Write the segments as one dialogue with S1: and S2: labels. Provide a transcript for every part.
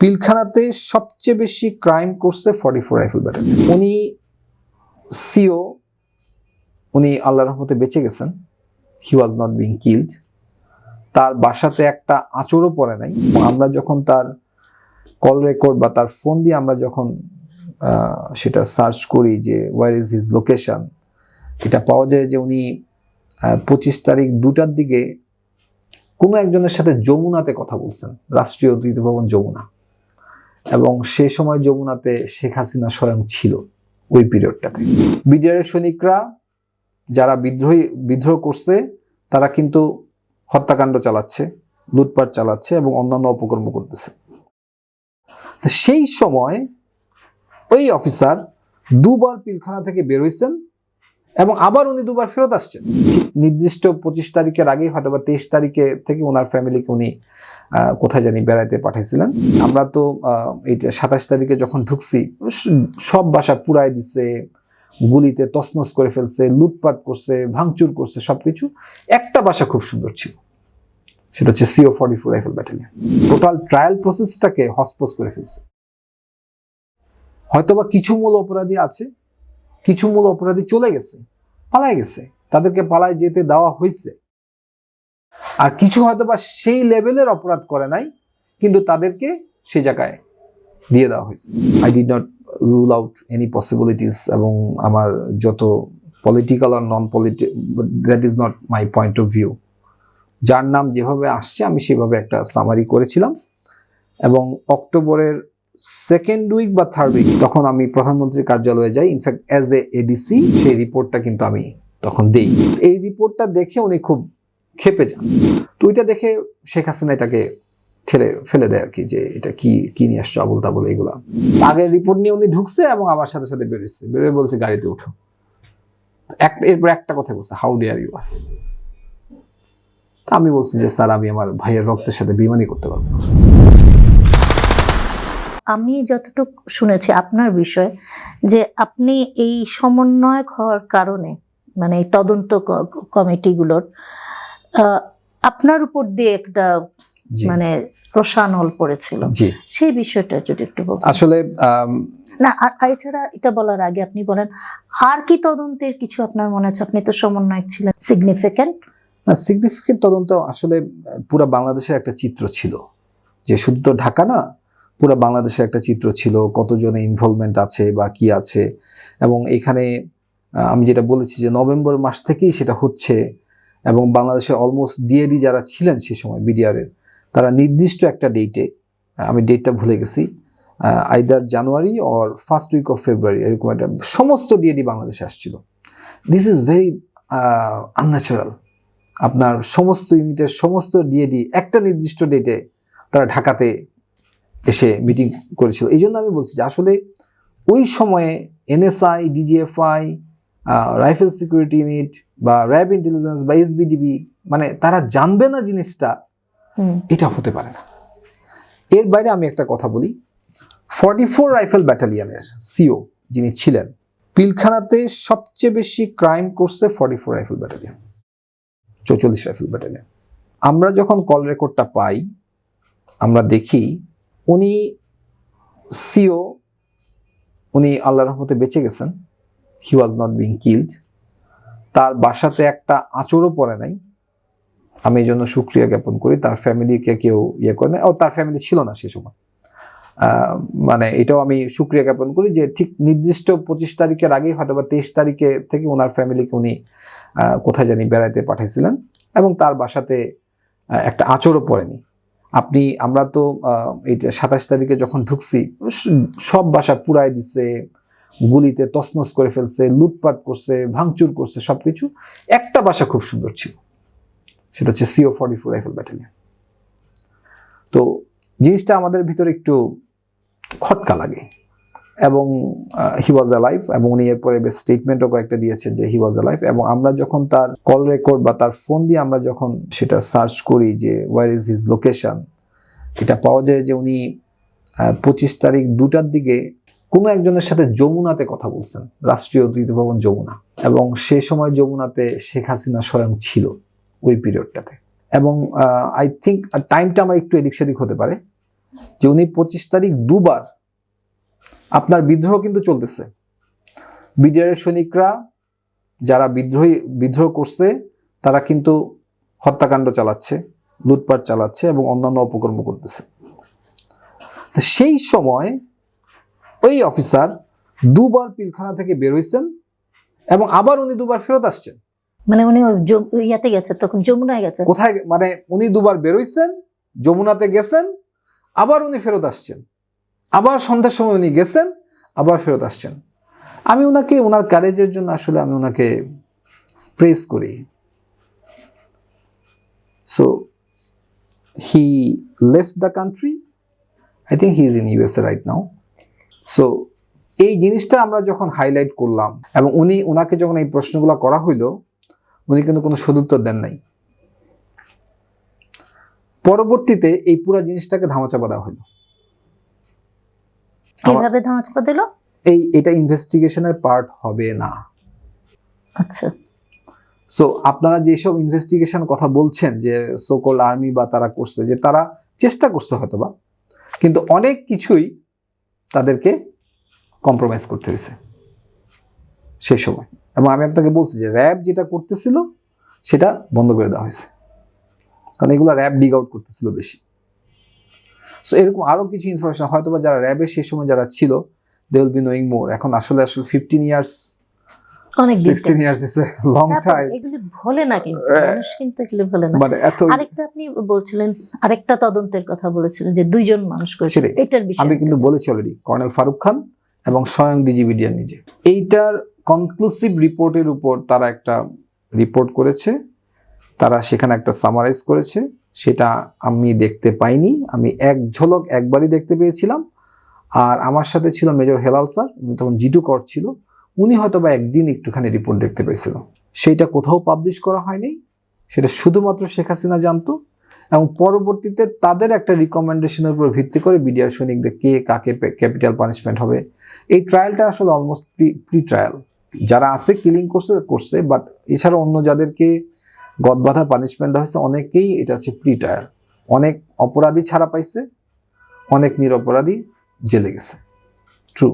S1: পিলখানাতে সবচেয়ে বেশি ক্রাইম করছে ফর্টি ফোর রাইফেল ব্যাটালিয়ন উনি সিও উনি আল্লাহ রহমতে বেঁচে গেছেন। He was not being killed তার বাসাতে একটা আঁচড়ও পড়ে নাই। আমরা যখন তার কল রেকর্ড বা তার ফোন দিয়ে আমরা যখন সেটা সার্চ করি যে ওয়ার ইজ হিজ লোকেশন এটা পাওয়া যায় যে উনি পঁচিশ তারিখ দুটার দিকে কোনো একজনের সাথে যমুনাতে কথা বলছেন। রাষ্ট্রীয় অতিথি ভবন যমুনা। এবং সে সময় যমুনাতে শেখ হাসিনা স্বয়ং ছিল ওই পিরিয়ডটাতে বিডিআরের সৈনিকরা যারা বিদ্রোহী, বিদ্রোহ করছে, তারা কিন্তু হত্যাকাণ্ড চালাচ্ছে, লুটপাট চালাচ্ছে এবং অন্যান্য অপকর্ম করতেছে। সেই সময় ওই অফিসার দুবার পিলখানা থেকে বের হয়েছেন এবং আবার উনি দুবার ফেরত আসছেন। নির্দিষ্ট পঁচিশ তারিখের আগেই হয়তো বা তেইশ তারিখে থেকে ওনার ফ্যামিলিকে উনি কোথায় জানি বেড়াইতে পাঠাইছিলেন। আমরা তো এইটা সাতাশ তারিখে যখন ঢুকছি, সব বাসা পুরাই দিছে, গুলিতে তছনছ করে ফেলছে, লুটপাট করছে, ভাঙচুর করছে, সবকিছু। একটা বাসা খুব সুন্দর ছিল, সেটা হচ্ছে CO forty four rifle battalion total trial প্রসেসটাকে হসপস করে ফেলছে। হয়তোবা কিছু মূল অপরাধী আছে, কিছু মূল অপরাধী চলে গেছে, পালায় গেছে। তাদেরকে পালায় যেতে দেওয়া হয়েছে। আর কিছু হয়তো বা সেই লেভেলের অপরাধ করে নাই, কিন্তু তাদেরকে সে জায়গায় দিয়ে দেওয়া হয়েছে। I did not rule out any possibilities এবং আমার যত political R non political that is not my point of view যার নাম যেভাবে আসছে, আমি সেভাবে একটা সামারি করেছিলাম এবং অক্টোবরের সেকেন্ড উইক বা থার্ড উইক তখন আমি প্রধানমন্ত্রীর কার্যালয়ে যাই। ইনফ্যাক্ট অ্যাজ এ এডিসি সেই রিপোর্টটা কিন্তু আমি তখন দেই। এই রিপোর্টটা দেখে উনি খুব খেপে যান। তো ওইটা দেখে শেখ হাসিনা এটাকে ঠেলে, ফেলে দেয় আর কি যে এটা কি কি নিয়ে আসছো আবুল তাবুল এইগুলা আগের রিপোর্ট নিয়ে উনি ঢুকছে এবং আমার সাথে সাথে বেরোচ্ছে। বেরোয় বলছে, গাড়িতে উঠো। এক, এরপর একটা কথা বলছে হাউ ডিয়ার ইউ আমি বলছি যে, স্যার, আমি আমার ভাইয়ের রক্তের সাথে বিমানি করতে পারব
S2: আমি যতটুকু শুনেছি আপনার বিষয়ে, যে আপনি এই সমন্বয়ক হওয়ার কারণে মানে তদন্ত কমিটিগুলোর আপনার উপর দিয়ে একটা মানে রসানল পড়েছিল। সেই বিষয়টা যদি একটু
S1: আসলে
S2: না আর এছাড়া এটা বলার আগে আপনি বলেন আর কি তদন্তের কিছু আপনার মনে আছে? আপনি তো সমন্বয়ক ছিলেন। সিগনিফিক্যান্ট
S1: না সিগনিফিকেন্ট তদন্ত আসলে পুরা বাংলাদেশের একটা চিত্র ছিল। যে শুধু তো ঢাকা না পুরা বাংলাদেশের একটা চিত্র ছিল কতজনের ইনভলভমেন্ট আছে বা কি আছে। এবং এখানে আমি যেটা বলেছি যে নভেম্বর মাস থেকেই সেটা হচ্ছে এবং বাংলাদেশের অলমোস্ট ডিএডি যারা ছিলেন সে সময় বিডিআরের তারা নির্দিষ্ট একটা ডেটে আমি ডেটটা ভুলে গেছি either January or first week of February এরকম একটা সমস্ত ডিএডি বাংলাদেশে আসছিল। দিস ইজ ভেরি আনন্যাচারাল আপনার সমস্ত ইউনিটের সমস্ত ডিএডি একটা নির্দিষ্ট ডেটে তারা ঢাকাতে এসে মিটিং করেছিল। এই জন্য আমি বলছি যে আসলে ওই সময়ে NSI DGFI rifle security unit বা র্যাব ইন্টেলিজেন্স বা এসবিডিবি মানে তারা জানবে না জিনিসটা এটা হতে পারে না। এর বাইরে আমি একটা কথা বলি। ফর্টি ফোর রাইফেল ব্যাটালিয়ানের সিও যিনি ছিলেন পিলখানাতে সবচেয়ে বেশি ক্রাইম করছে ফর্টি ফোর রাইফেল ব্যাটালিয়ান চৌচল্লিশ রাইফেল ব্যাটালিয়ান আমরা যখন কল রেকর্ডটা পাই আমরা দেখি উনি সিও উনি আল্লাহ রহমতে বেঁচে গেছেন। He was not being killed তার বাসাতে একটা আঁচড়ও পড়ে নাই। আমি এই জন্য সুক্রিয়া জ্ঞাপন করি। তার ফ্যামিলিকে কেউ ইয়ে করে না ও, তার ফ্যামিলি ছিল না সে সময়। মানে এটাও আমি সুক্রিয়া জ্ঞাপন করি যে ঠিক নির্দিষ্ট পঁচিশ তারিখের আগেই হয়তো বা তেইশ তারিখে থেকে ওনার ফ্যামিলিকে উনি কোথায় জানি বেড়াইতে পাঠিয়েছিলেন এবং তার বাসাতে একটা আঁচড়ও পড়েনি আপনি, আমরা তো এইটা সাতাশ তারিখে যখন ঢুকছি, সব বাসা পুরাই দিছে। গুলিতে তছনছ করে ফেলছে, লুটপাট করছে, ভাঙচুর করছে, সবকিছু একটা বাসা খুব সুন্দর ছিল। সেটা হচ্ছে CO forty four rifle battalion তো জিনিসটা আমাদের ভিতরে একটু খটকা লাগে। এবং হি ওয়াজ লাইফ এবং উনি এরপরে স্টেটমেন্টও কয়েকটা দিয়েছেন যে হি ওয়াজ লাইফ এবং আমরা যখন তার কল রেকর্ড বা তার ফোন দিয়ে আমরা যখন সেটা সার্চ করি যে ওয়ার ইজ হিজ লোকেশন এটা পাওয়া যায় যে উনি পঁচিশ তারিখ দুটার দিকে কোনো একজনের সাথে যমুনাতে কথা বলছেন, রাষ্ট্রীয় অতিথি ভবন যমুনা, এবং সে সময় যমুনাতে শেখ হাসিনা স্বয়ং ছিল ওই পিরিয়ডটাতে এবং আই থিঙ্ক টাইমটা আমার একটু এদিক সেদিক হতে পারে, যে উনি পঁচিশ তারিখ দুবার আপনার বিদ্রোহ কিন্তু চলতেছে। বিডিআর সৈনিকরা যারা বিদ্রোহী, বিদ্রোহ করছে, তারা কিন্তু হত্যাকাণ্ড চালাচ্ছে, লুটপাট চালাচ্ছে এবং অন্যান্য অপকর্ম করতেছে। সেই সময় ওই অফিসার দুবার পিলখানা থেকে বের হয়েছেন এবং আবার উনি দুবার ফেরত আসছেন।
S2: মানে উনি ইয়াতে গেছে তখন যমুনায় গেছে।
S1: কোথায় মানে উনি দুবার বেরোইছেন যমুনাতে গেছেন আবার উনি ফেরত আসছেন। আবার সন্ধ্যার সময় উনি গেছেন আবার ফেরত আসছেন। আমি ওনাকে ওনার ক্যারেজের জন্য আসলে আমি ওনাকে প্রেস করি। So he left the country I think he is in USA right now so এই জিনিসটা আমরা যখন হাইলাইট করলাম এবং উনি ওনাকে যখন এই প্রশ্নগুলো করা হইল উনি কিন্তু কোনো সদুত্তর দেন নাই। পরবর্তীতে এই পুরো জিনিসটাকে ধামাচাপা দেওয়া হলো
S2: কীভাবে ধামাচাপা দিল?
S1: এই এটা ইনভেস্টিগেশনের পার্ট হবে না।
S2: আচ্ছা।
S1: সো আপনারা যেসব ইনভেস্টিগেশন কথা বলছেন যে সোকল আর্মি বা তারা করছে যে তারা চেষ্টা করছে হয়তোবা কিন্তু অনেক কিছুই তাদেরকে কম্প্রোমাইজ করতে হয়েছে। সেই সময়। এবং আমি আপনাকে বলছি যে র্যাব যেটা করতেছিল, সেটা বন্ধ করে দেওয়া হয়েছে। কারণ এগুলো র্যাব ডিগ আউট করতেছিল বেশি। সো এরকম আরও কিছু ইনফরমেশন হয়তো বা যারা র্যাবের সেই সময় যারা ছিল they will be knowing more এখন আসলে আসলে ফিফটিন ইয়ার্স
S2: অনেক দিন
S1: sixteen years is a long
S2: তারপর
S1: টাইম
S2: এগুলি ভোলে না কিন্তু মানুষ কিন্তু এগুলি ভোলে না।
S1: মানে এত
S2: আরেকটা আপনি বলছিলেন আরেকটা তদন্তের কথা বলেছিলেন যে দুইজন মানুষ করেছে। এটার বিষয়ে
S1: আমি কিন্তু বলেছি অলরেডি কর্নেল ফারুক খান এবং স্বয়ং নিজে। এইটার কনক্লুসিভ রিপোর্টের উপর তারা একটা রিপোর্ট করেছে তারা সেখানে একটা সামারাইজ করেছে সেটা আমি দেখতে পাইনি আমি এক ঝলক একবারই দেখতে পেয়েছিলাম। আর আমার সাথে ছিল মেজর হেলাল স্যার উনি তখন জিটু কর ছিল। উনি হয়তো বা একদিন একটুখানি রিপোর্ট দেখতে পেয়েছিল। সেইটা কোথাও পাবলিশ করা হয়নি। সেটা শুধুমাত্র শেখ হাসিনা জানতো এবং পরবর্তীতে তাদের একটা রিকমেন্ডেশনের উপর ভিত্তি করে বিডিআর সৈনিকদের কে কাকে ক্যাপিটাল পানিশমেন্ট হবে। এই ট্রায়ালটা আসলে অলমোস্ট প্রি প্রি ট্রায়াল যারা আছে কিলিং করছে করছে বাট এছাড়া অন্য যাদেরকে গদবাধা পানিশমেন্ট দেওয়া হয়েছে, অনেকেই এটা হচ্ছে প্রি ট্রায়াল অনেক অপরাধী ছাড়া পাইছে, অনেক নিরপরাধী জেলে গেছে। ট্রু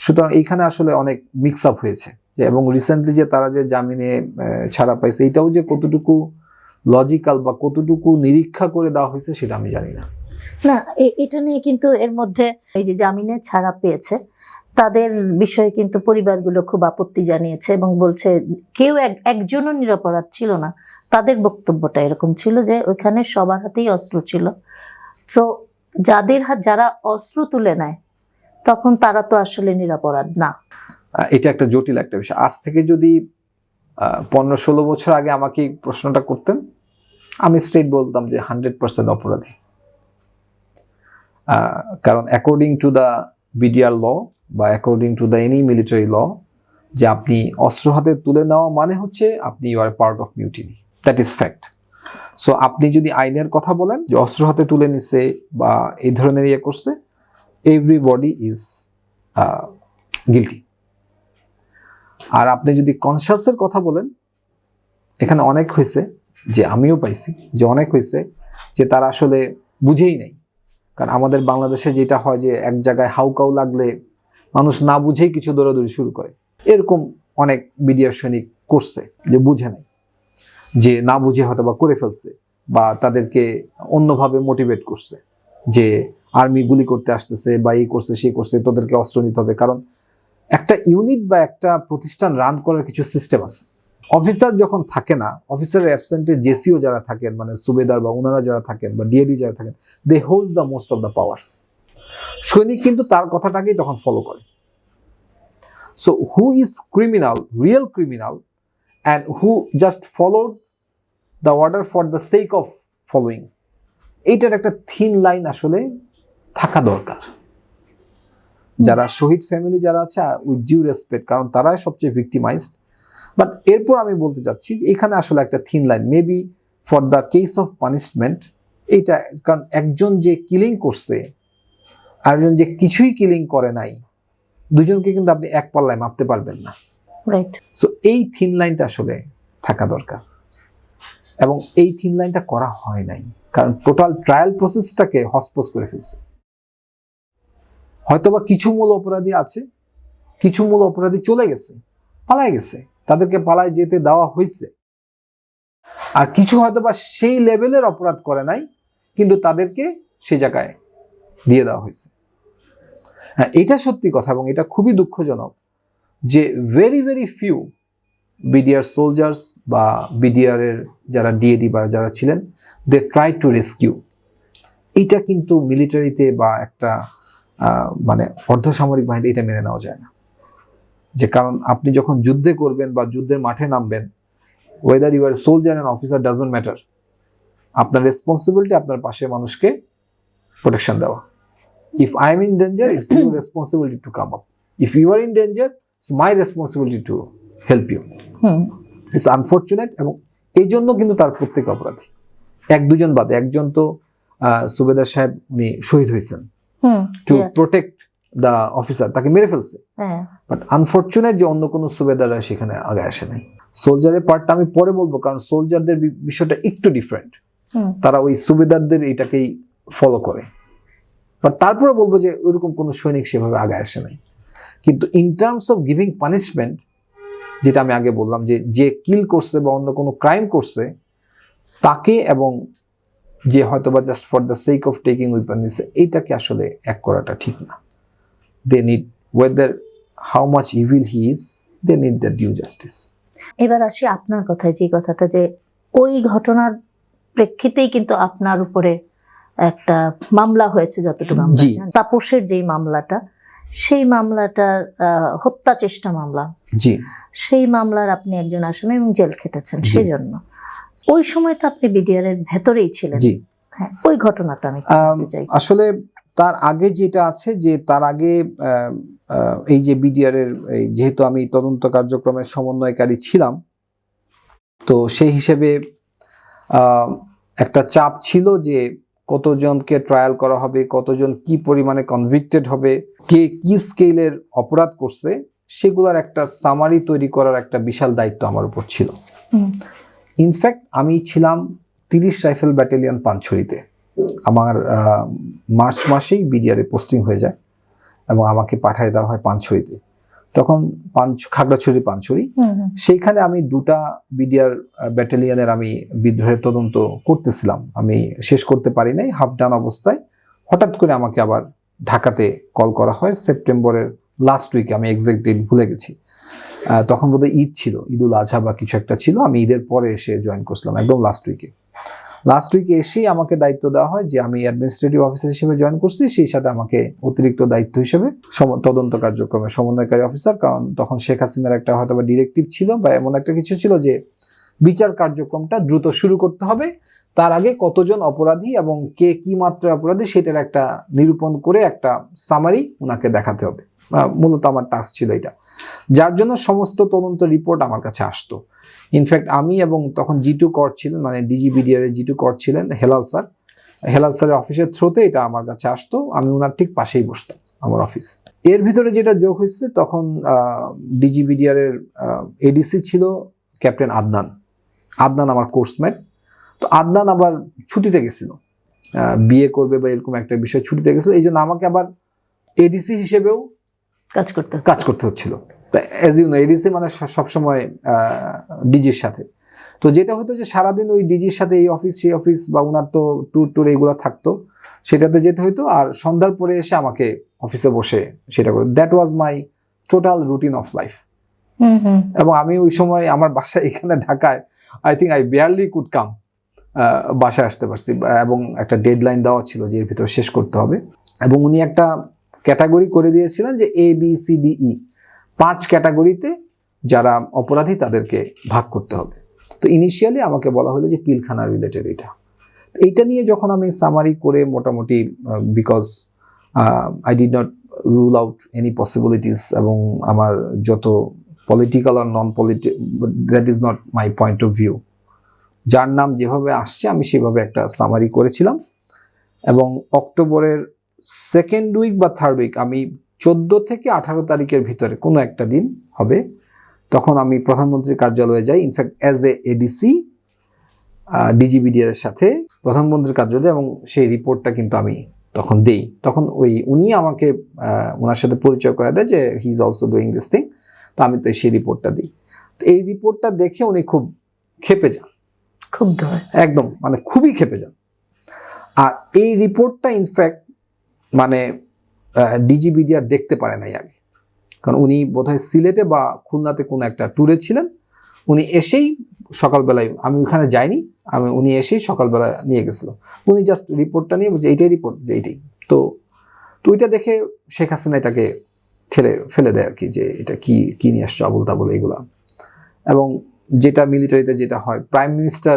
S1: সুতরাং এইখানে আসলে অনেক মিক্স আপ হয়েছে। এবং রিসেন্টলি যে তারা যে জামিনে ছাড়া পাইছে এটাও যে কতটুকু লজিক্যাল বা কতটুকু নিরীক্ষা করে দেওয়া হয়েছে সেটা আমি জানি না।
S2: না এটা নিয়ে কিন্তু এর মধ্যে এই যে জামিনে ছাড়া পেয়েছে, তাদের বিষয়ে কিন্তু পরিবারগুলো খুব আপত্তি জানিয়েছে এবং বলছে কেউ এক- একজনও নিরাপরাধ ছিল না। তাদের বক্তব্যটা এরকম ছিল যে ওইখানে সবার হাতেই অস্ত্র ছিল। তো যাদের হাত, যারা অস্ত্র তুলে নেয় তখন তারা তো আসলে নিরাপরাধ, না।
S1: এটা একটা জটিল একটা বিষয়। আজ থেকে যদি পনেরো ষোলো বছর আগে আমাকে প্রশ্নটা করতেন, আমি স্ট্রেট বলতাম যে হান্ড্রেড পার্সেন্ট অপরাধী। কারণ according to the BDR law বা according to the any military law যে আপনি অস্ত্র হাতে তুলে নেওয়া মানে হচ্ছে আপনি you are part of mutiny that is fact so আপনি যদি আইনের কথা বলেন যে অস্ত্র হাতে তুলে নিছে বা এই ধরনের ইয়ে করছে এভরিবডি ইজ গিলটি আর আপনি যদি কনসাসের কথা বলেন, এখানে অনেক হয়েছে যে আমিও পাইছি, যে অনেক হয়েছে যে তারা আসলে বুঝেই নাই। কারণ আমাদের বাংলাদেশে যেটা হয় যে এক জায়গায় হাউকাউ লাগলে মানুষ না বুঝেই কিছু দৌড়াদৌড়ি শুরু করে। এরকম অনেক মিডিয়া সৈনিক করছে যে বুঝে নাই, যে না বুঝে হয়তো বা করে ফেলছে বা তাদেরকে অন্যভাবে মোটিভেট করছে যে আর্মি গুলি করতে আসতেছে বা এই করছে সে করছে, তোদেরকে অস্ত্র নিতে হবে। কারণ একটা ইউনিট বা একটা প্রতিষ্ঠান রান করার কিছু সিস্টেম আছে। অফিসার যখন থাকে না অফিসারের অ্যাবসেন্টে জেসিও যারা থাকেন মানে সুবেদার বা ওনারা যারা থাকেন বা ডিএডি যারা থাকেন they hold the most of the power সৈনিক কিন্তু তার কথাটাকেই তখন ফলো করে। So who is criminal real criminal and who just followed the order for the sake of following এইটার একটা থিন লাইন আসলে থাকা দরকার। যারা শহীদ ফ্যামিলি যারা আছে উইথ ডিউ রেসপেক্ট কারণ তারাই সবচেয়ে ভিক্টিমাইজড বাট এরপর আমি বলতে চাচ্ছি যে এখানে আসলে একটা thin line maybe for the case of punishment এইটা কারণ একজন যে কিলিং করছে আরেকজন যে কিছুই কিলিং করে নাই দুজনকে কিন্তু আপনি এক পাল্লায় মাপতে পারবেন না।
S2: রাইট
S1: সো এই থিন লাইনটা আসলে থাকা দরকার। এবং এই থিন লাইনটা করা হয় নাই। কারণ টোটাল ট্রায়াল প্রসেসটাকে হসপোস করে ফেলছে। হয়তোবা কিছু মূল অপরাধী আছে, কিছু মূল অপরাধী চলে গেছে, পালায় গেছে, তাদেরকে পালায় যেতে দেওয়া হয়েছে। আর কিছু হয়তোবা সেই লেভেলের অপরাধ করে নাই, কিন্তু তাদেরকে সেই জায়গায় দিয়ে দেওয়া হয়েছে। হ্যাঁ এটা সত্যি কথা এবং এটা খুবই দুঃখজনক যে very very few BDR soldiers বা বিডিআর এর যারা ডিএডি বা যারা ছিলেন দে ট্রাই টু রেস্কিউ এটা কিন্তু মিলিটারিতে বা একটা মানে অর্ধসামরিক বাহিনী এটা মেনে নেওয়া যায় না। যে কারণ আপনি যখন যুদ্ধে করবেন বা যুদ্ধের মাঠে নামবেন whether you are soldier and officer doesn't matter আপনার রেসপন্সিবিলিটি আপনার পাশের মানুষকে প্রোটেকশন দেওয়া। If I am in danger it's your responsibility to come up if you are in danger it's my responsibility to help you
S2: hmm.
S1: It's unfortunate এবং এই জন্য কিন্তু তার প্রত্যেক অপরাধী। এক দুজন বাদে। একজন তো সুবেদার সাহেব উনি শহীদ হয়েছেন। টু প্রোটেক্ট দ্য অফিসার তাকে মেরে ফেলছে।
S2: হ্যাঁ।
S1: বাট আনফর্চুনেট যে অন্য কোনো সুবেদাররা সেখানে আগে আসে নাই। সোলজারের পার্টটা আমি পরে বলব কারণ সোলজারদের বিষয়টা একটু ডিফারেন্ট তারা ওই সুবেদারদের এটাকেই ফলো করে। বাট তারপরে বলব যে ওইরকম কোনো সৈনিক সেভাবে আগে আসে নাই। কিন্তু in terms of giving punishment যেটা আমি আগে বললাম যে যে কিল করছে বা অন্য কোনো ক্রাইম করছে তাকে এবং যে হয়তো বা just for the sake of taking weapon নিছে এইটাকে আসলে এক করাটা ঠিক না। They need whether how much evil he is they need the due justice
S2: এবার আসি আপনার কথায় যে কথাটা যে ওই ঘটনার প্রেক্ষিতেই কিন্তু আপনার উপরে একটা মামলা হয়েছে যতটুকু। তাপসের যেই মামলাটা সেই মামলাটার হত্যা চেষ্টা মামলা।
S1: জি।
S2: সেই মামলার আপনি একজন আসামি এবং জেল খেটেছেন
S1: জি।
S2: ওই সময় তো আপনি বিডিআর এর ভেতরেই ছিলেন।
S1: জি।
S2: হ্যাঁ ওই ঘটনাটা আমি
S1: আসলে তার আগে যেটা আছে যে তার আগে এই যে বিডিআর এর যেহেতু আমি তদন্ত কার্যক্রমের সমন্বয়কারী ছিলাম তো সেই হিসেবে আহ, একটা চাপ ছিল যে কতজনকে ট্রায়াল করা হবে কতজন কি পরিমাণে কনভিক্টেড হবে কে কি স্কেলের অপরাধ করছে সেগুলোর একটা সামারি তৈরি করার একটা বিশাল দায়িত্ব আমার উপর ছিল। ইনফ্যাক্ট আমি ছিলাম তিরিশ রাইফেল ব্যাটালিয়ন পানছড়িতে। আমার মার্চ মাসেই বিডিআরে পোস্টিং হয়ে যায় এবং আমাকে পাঠিয়ে দেওয়া হয় পানছড়িতে। তখন পাঞ্চ খাগড়াছড়ি
S2: হুম,
S1: সেইখানে আমি দুটা বিডিআর ব্যাটালিয়নের আমি বিদ্রোহের তদন্ত করতেছিলাম। আমি শেষ করতে পারি নাই হাফ ডান অবস্থায়। হঠাৎ করে আমাকে আবার ঢাকাতে কল করা হয়। সেপ্টেম্বরের লাস্ট উইকে আমি এক্সাক্ট ডেট ভুলে গেছি। তখন বোধহয় ঈদ ছিল, ঈদুল আজহা বা কিছু একটা ছিল, আমি ঈদের পরে এসে জয়েন করছিলাম, একদম লাস্ট উইকে লাস্ট উইকে এসেই আমাকে দায়িত্ব দেওয়া হয় যে আমি অ্যাডমিনিস্ট্রেটিভ অফিসার হিসেবে জয়েন করছি, সেই সাথে আমাকে অতিরিক্ত দায়িত্ব হিসেবে তদন্ত কার্যক্রমের সমন্বয়কারী অফিসার কারণ তখন শেখ হাসিনার একটা হয়তো বা ডিরেক্টিভ ছিল বা এমন একটা কিছু ছিল যে বিচার কার্যক্রমটা দ্রুত শুরু করতে হবে, তার আগে কতজন অপরাধী এবং কে কি মাত্রায় অপরাধী সেটার একটা নিরূপণ করে একটা সামারি ওনাকে দেখাতে হবে। মূলত আমার টাস্ক ছিল এটা। যার জন্য সমস্ত তদন্ত রিপোর্ট আমার কাছে আসতো। ইনফ্যাক্ট আমি এবং তখন জি টু কর ছিলেন মানে ডিজিবিডিআর এর জি টু কর ছিলেন, হেলাল স্যার। হেলাল স্যারের অফিসের থ্রোতে এটা আমার কাছে আসতো, আমি ওনার ঠিক পাশেই বসতাম, আমার অফিস এর ভিতরে যেটা যোগ হয়েছে, তখন ডিজিবিডিআর এর এডিসি ছিল ক্যাপ্টেন আদনান। আদনান আমার কোর্সমেট তো আদনান আবার ছুটিতে গেছিল। বিয়ে করবে বা এরকম একটা বিষয় ছুটিতে গেছিল এই জন্য আমাকে আবার এডিসি হিসেবেও
S2: কাজ করতে
S1: কাজ করতে হচ্ছিল। অ্যাজ ইউ নো এডিসি মানে সবসময় ডিজির সাথে। তো যেটা হতো যে সারাদিন ওই ডিজির সাথে এই অফিস সেই অফিস বা ওনার তো ট্যুর ট্যুর এগুলো থাকতো সেটাতে যেতে হতো আর সন্ধ্যার পরে এসে আমাকে অফিসে বসে সেটা করে that was my total routine of life
S2: hmm hmm.
S1: এবং আমি ওই সময় আমার বাসা এখানে ঢাকায় I think I barely could come বাসায় আসতে পারছি। এবং একটা ডেডলাইন দেওয়া ছিল যে এর ভিতর শেষ করতে হবে। এবং উনি একটা ক্যাটাগরি করে দিয়েছিলেন যে A B C D E পাঁচ ক্যাটাগরিতে যারা অপরাধী, তাদেরকে ভাগ করতে হবে। তো ইনিশিয়ালি আমাকে বলা হলো যে পিলখানা রিলেটেড এটা। এইটা নিয়ে যখন আমি সামারি করে মোটামুটি because I did not rule out any possibilities এবং আমার যত political R non polity that is not my point of view যার নাম যেভাবে আসছে, আমি সেভাবে একটা সামারি করেছিলাম। এবং অক্টোবরের সেকেন্ড উইক বা থার্ড উইক আমি চোদ্দ থেকে আঠারো তারিখের ভিতরে কোনো একটা দিন হবে তখন আমি প্রধানমন্ত্রীর কার্যালয়ে যাই in fact as a ADC DGBDR এর সাথে প্রধানমন্ত্রীর কার্যালয় এবং সেই রিপোর্টটা কিন্তু আমি তখন দেই। তখন ওই উনি আমাকে ওনার সাথে পরিচয় করে দেয় যে he is also doing this thing তো আমি তো সেই রিপোর্টটা দিই। তো এই রিপোর্টটা দেখে উনি খুব খেপে যান।
S2: খুব
S1: একদম মানে খুবই খেপে যান। আর এই রিপোর্টটা ইনফ্যাক্ট মানে ডিজিবিডিআর দেখতে পারে নাই আগে। কারণ উনি বোধহয় সিলেটে বা খুলনাতে কোনো একটা ট্যুরে ছিলেন। উনি এসেই সকালবেলায়, আমি ওখানে যাইনি, আমি, উনি এসেই সকালবেলা নিয়ে গেছিল। উনি জাস্ট রিপোর্টটা নিয়ে বলছে, এইটাই রিপোর্ট যে এইটাই। তো তো ওইটা দেখে শেখ হাসিনা এটাকে ঠেলে, ফেলে দেয় আর কি যে এটা কি কি নিয়ে আসছো আবুল তাবুল এইগুলা। এবং যেটা মিলিটারিতে যেটা হয় প্রাইম মিনিস্টার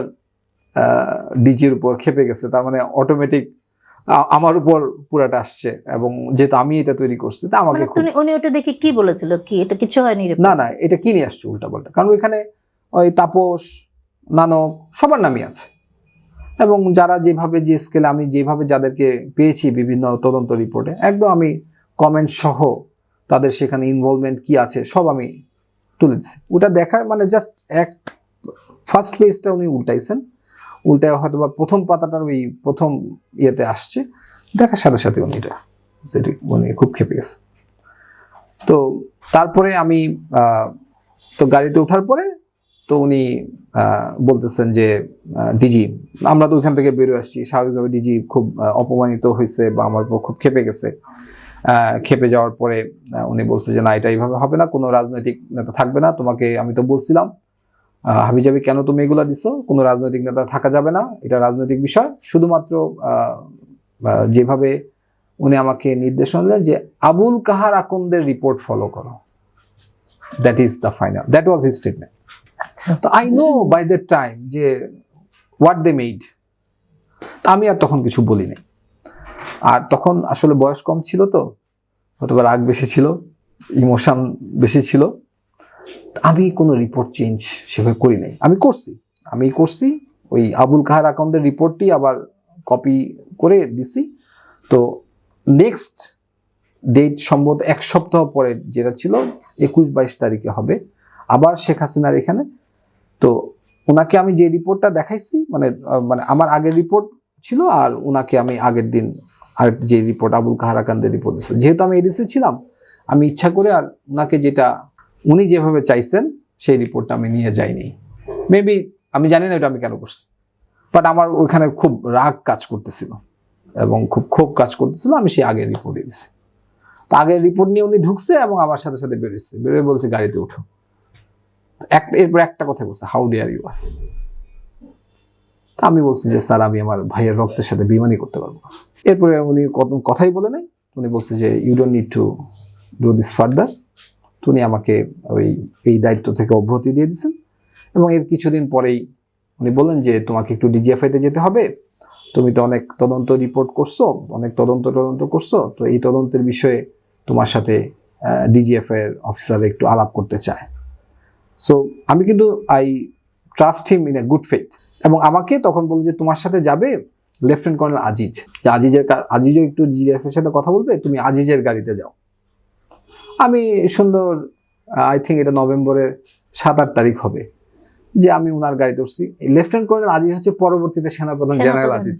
S1: ডিজির উপর খেপে গেছে, তার মানে অটোমেটিক আমার উপর পুরাটা আসছে এবং যেহেতু আমি এটা তৈরি করছি তা আমাকে
S2: মানে উনি- উনি ওটা দেখে কি বলেছিল? কি এটা কিছু হয়নি
S1: না না এটা কি নিয়ে আসছে উল্টা পাল্টা? কারণ ওইখানে ওই তাপস নানক সবার নামই আছে। এবং যারা যেভাবে যে স্কেলে আমি যেভাবে যাদেরকে পেয়েছি বিভিন্ন তদন্ত রিপোর্টে একদম আমি কমেন্ট সহ তাদের সেখানে ইনভলভমেন্ট কি আছে সব আমি তুলেছি ওটা দেখার মানে জাস্ট এক ফার্স্ট পেজটা উনি উল্টাইছেন। উল্টায় হয়তো বা প্রথম পাতাটার ওই প্রথম ইয়েতে আসছে, দেখার সাথে সাথে উনি এটা, যেটি উনি খুব খেপে গেছে। তো তারপরে আমি তো গাড়িতে ওঠার পরে তো উনি বলতেছেন যে ডিজি, আমরা তো ওইখান থেকে বেরোয় আসছি, স্বাভাবিকভাবে ডিজি খুব অপমানিত হয়েছে বা আমার খুব খেপে গেছে। খেপে যাওয়ার পরে উনি বলছে যে, না, এটা এইভাবে হবে না, কোনো রাজনৈতিক নেতা থাকবে না, তোমাকে আমি তো বলছিলাম হাবিজাবি কেন তুমি এগুলা দিছো? কোনো রাজনৈতিক নেতা থাকা যাবে না এটা রাজনৈতিক বিষয়। শুধুমাত্র যেভাবে উনি আমাকে নির্দেশনা দিলেন যে আবুল কাহার আকন্দের রিপোর্ট ফলো করো। That is the final that was his statement তো I know by that time যে হোয়াট দে মেড আমি আর তখন কিছু বলি নাই আর তখন আসলে বয়স কম ছিল তো হয়তো রাগ বেশি ছিল ইমোশন বেশি ছিল। আমি কোনো রিপোর্ট চেঞ্জ সেভাবে করি নাই। আমি করছি। আমি করছি, ওই আবুল কাহার আকাউন্টের রিপোর্টটি আবার কপি করে দিছি। তো নেক্সট ডেট সম্ভবত এক সপ্তাহ পরে যেটা ছিল, একুশ বাইশ তারিখে হবে। আবার শেখ হাসিনার এখানে। তো ওনাকে আমি যে রিপোর্টটা দেখাইছি মানে মানে আমার আগের রিপোর্ট ছিল আর ওনাকে আমি আগের দিন আর যে রিপোর্ট আবুল কাহারাকান্দের রিপোর্ট দিয়েছিল যেহেতু আমি এডিসি ছিলাম, আমি ইচ্ছা করে আর ওনাকে যেটা উনি যেভাবে চাইছেন, সেই রিপোর্টটা আমি নিয়ে যাইনি। মেবি আমি জানি না এটা আমি কেন করছি। বাট আমার ওইখানে খুব রাগ কাজ করতেছিল এবং খুব ক্ষোভ কাজ করতেছিল, আমি সেই আগের রিপোর্ট দিয়েছি তো আগের রিপোর্ট নিয়ে উনি ঢুকছে এবং আমার সাথে সাথে বেরোচ্ছে। বেরোয় বলছে, গাড়িতে উঠো। এক, এরপর একটা কথা বলছে হাউ ডিয়ার ইউ আর তা আমি বলছি যে, স্যার, আমি আমার ভাইয়ের রক্তের সাথে বিমানি করতে পারব এরপরে উনি কথাই বলে নাই। উনি বলছে যে you don't need to do this further তো উনি আমাকে ওই, এই দায়িত্ব থেকে অব্যাহতি দিয়ে দিয়েছেন। এবং এর কিছুদিন পরেই উনি বললেন যে, তোমাকে একটু ডিজিএফআইতে যেতে হবে। তুমি তো অনেক তদন্ত রিপোর্ট করছ, অনেক তদন্ত তদন্ত করছ। তো এই তদন্তের বিষয়ে তোমার সাথে ডিজিএফ এর অফিসার একটু আলাপ করতে চায়। সো আমি কিন্তু I trust him in a good faith এবং আমাকে তখন বলল যে, তোমার সাথে যাবে লেফটেন্যান্ট কর্নেল আজিজ। আজিজের আজিজও একটু জিজিএফ এর সাথে কথা বলবে, তুমি আজিজের গাড়িতে যাও। আমি সুন্দর আই থিঙ্ক এটা নভেম্বরের সাত আট তারিখ হবে যে আমি ওনার গাড়িতে উঠছি লেফটেন্যান্ট কর্নেল আজিজ হচ্ছে পরবর্তীতে সেনাপ্রধান জেনারেল। আজিজ